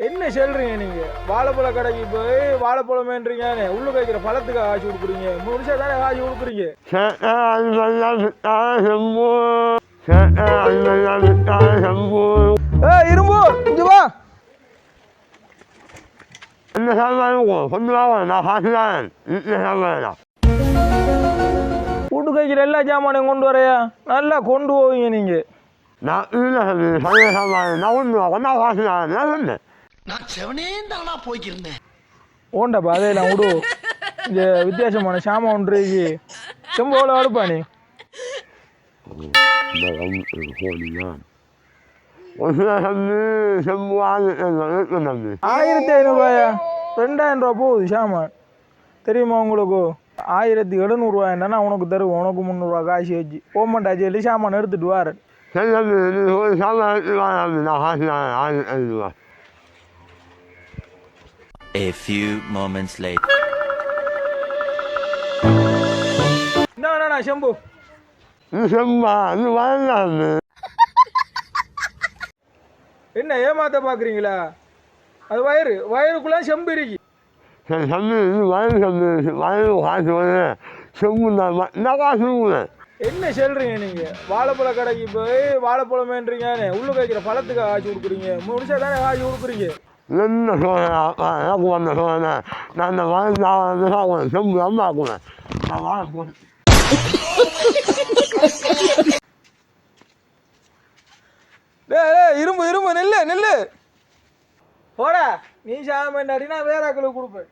என்ன சொல்றீங்க நீங்க வாழைப்பழ கடைக்கு போய் வாழைப்பழமேன்றீங்க உள்ள வைக்கிற பழத்துக்கு காசு கொடுக்குறீங்க முடிச்சா தானே காசு கொடுக்குறீங்க ஏ இரும்பு இங்க வா என்ன சாப்பாடு கொண்டு வாங்க நான் காசு தான் வீட்டில் சாப்பாடு வீட்டுக்கு எல்லா சாமானையும் கொண்டு வரையா நல்லா கொண்டு போவீங்க நீங்கள் நான் வீட்டில் சாப்பிடு நான் கொண்டு வாங்க காசு தான் நான் சொன்னேன் நான் செவனே தானா போய்க்கிருந்தேன். ஓண்டப்பா அதையெல்லாம் விடு இந்த வித்தியாசமான சாமான் ஒன்று செம்பு எவ்வளோ அடுப்பா நீ. ஆயிரத்தி ஐநூறுரூவாயா ரெண்டாயிரம் ரூபா போகுது சாமான் தெரியுமா உங்களுக்கு? ஆயிரத்தி எழுநூறுவாயின்னா உனக்கு தருவோம். உனக்கு முந்நூறுரூவா காசு வச்சு. போமாட்டா சொல்லி சாமான் எடுத்துட்டு வாரேன் சரி தம்பி நீ ஒரு சாமான் எடுத்து வாங்க தம்பி நான் காசு தான் ஆயிரத்தி ஐநூறுவா A few moments later. என்ன வேணா செம்பு இது செம்பா இது வாங்கலாம் என்ன ஏமாத்த பார்க்குறீங்களா? அது வயிறு வயிறுக்குள்ளே செம்பு இருக்கு. சரி தம்பி இது காசு வந்து செம்பு தான் என்ன காசு என்ன சொல்றீங்க நீங்க? வாழைப்பழ கடைக்கு போய் வாழைப்பழமேன்றீங்க உள்ள வைக்கிற பழத்துக்கு காசு கொடுக்குறீங்க. முடிச்சா தானே காசு கொடுக்குறீங்க. என்ன சொல்கிறேன் எனக்கு வந்த சொல்கிறேன் நான் இந்த வயது நான் வந்து சாப்பிடுவேன் செம்பு அம்மா பார்க்குவேன் நான் வாழ இரும்பு இரும்பு நெல்லு நெல்லு. போடா நீ சாமான் அடினா வேற ஆக்களுக்கு கொடுப்பேன்.